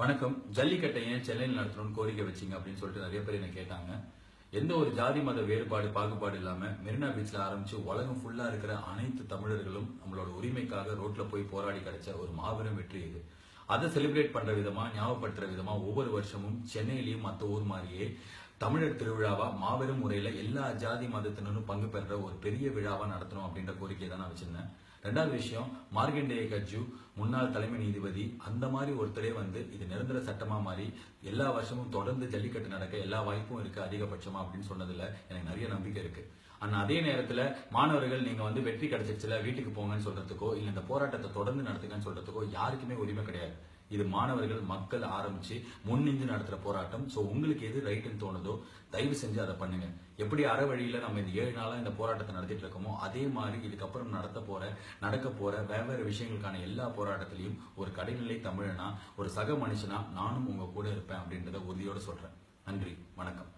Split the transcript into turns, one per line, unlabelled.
வணக்கம். ஜல்லிக்கட்டை ஏன் சென்னையில் நடத்தணும்னு கோரிக்கை வச்சீங்க அப்படின்னு சொல்லிட்டு நிறைய பேர் என்ன கேட்டாங்க. எந்த ஒரு ஜாதி மத வேறுபாடு பாகுபாடு இல்லாம மெரினா பீச்ல ஆரம்பிச்சு உலகம் ஃபுல்லா இருக்கிற அனைத்து தமிழர்களும் நம்மளோட உரிமைக்காக ரோட்ல போய் போராடி கிடைச்ச ஒரு மாபெரும் வெற்றி இது. அதை செலிப்ரேட் பண்ற விதமா ஞாபகப்படுத்துற விதமா ஒவ்வொரு வருஷமும் சென்னையிலயும் மற்ற ஊர் மாதிரியே தமிழர் திருவிழாவா? மாபெரும் முறையில எல்லா ஜாதி மதத்தினரும் பங்கு பெறுற ஒரு பெரிய விழாவா நடத்தணும் அப்படின்ற கோரிக்கையை தான் நான் வச்சிருந்தேன். ரெண்டாவது விஷயம் மார்கண்டேய கட்ஜு முன்னாள் தலைமை நீதிபதி அந்த மாதிரி ஒருத்தரே வந்து இது நிரந்தர சட்டமா மாறி எல்லா வருஷமும் தொடர்ந்து ஜல்லிக்கட்டு நடக்க எல்லா வாய்ப்பும் இருக்கு அதிகபட்சமா அப்படின்னு சொன்னதுல எனக்கு நிறைய நம்பிக்கை இருக்கு. ஆனா அதே நேரத்துல மாணவர்கள் நீங்க வந்து வெற்றி கிடைச்சிருச்சுல வீட்டுக்கு போங்கன்னு சொல்றதுக்கோ இல்ல இந்த போராட்டத்தை தொடர்ந்து நடத்துங்கன்னு சொல்றதுக்கோ யாருக்குமே உரிமை கிடையாது. இது மாணவர்கள் மக்கள் ஆரம்பிச்சு முன்னின்று நடத்துற போராட்டம். ஸோ உங்களுக்கு எது ரைட்னு தோணுதோ தயவு செஞ்சு அதை பண்ணுங்க. எப்படி அற வழியில நம்ம இந்த ஏழு நாளா இந்த போராட்டத்தை நடத்திட்டு இருக்கோமோ அதே மாதிரி இதுக்கப்புறம் நடத்த போற நடக்க போற வெவ்வேறு விஷயங்களுக்கான எல்லா போராட்டத்திலையும் ஒரு கடைநிலை தமிழனா ஒரு சக மனுஷனா நானும் உங்க கூட இருப்பேன் அப்படின்றத உறுதியோட சொல்றேன். நன்றி வணக்கம்.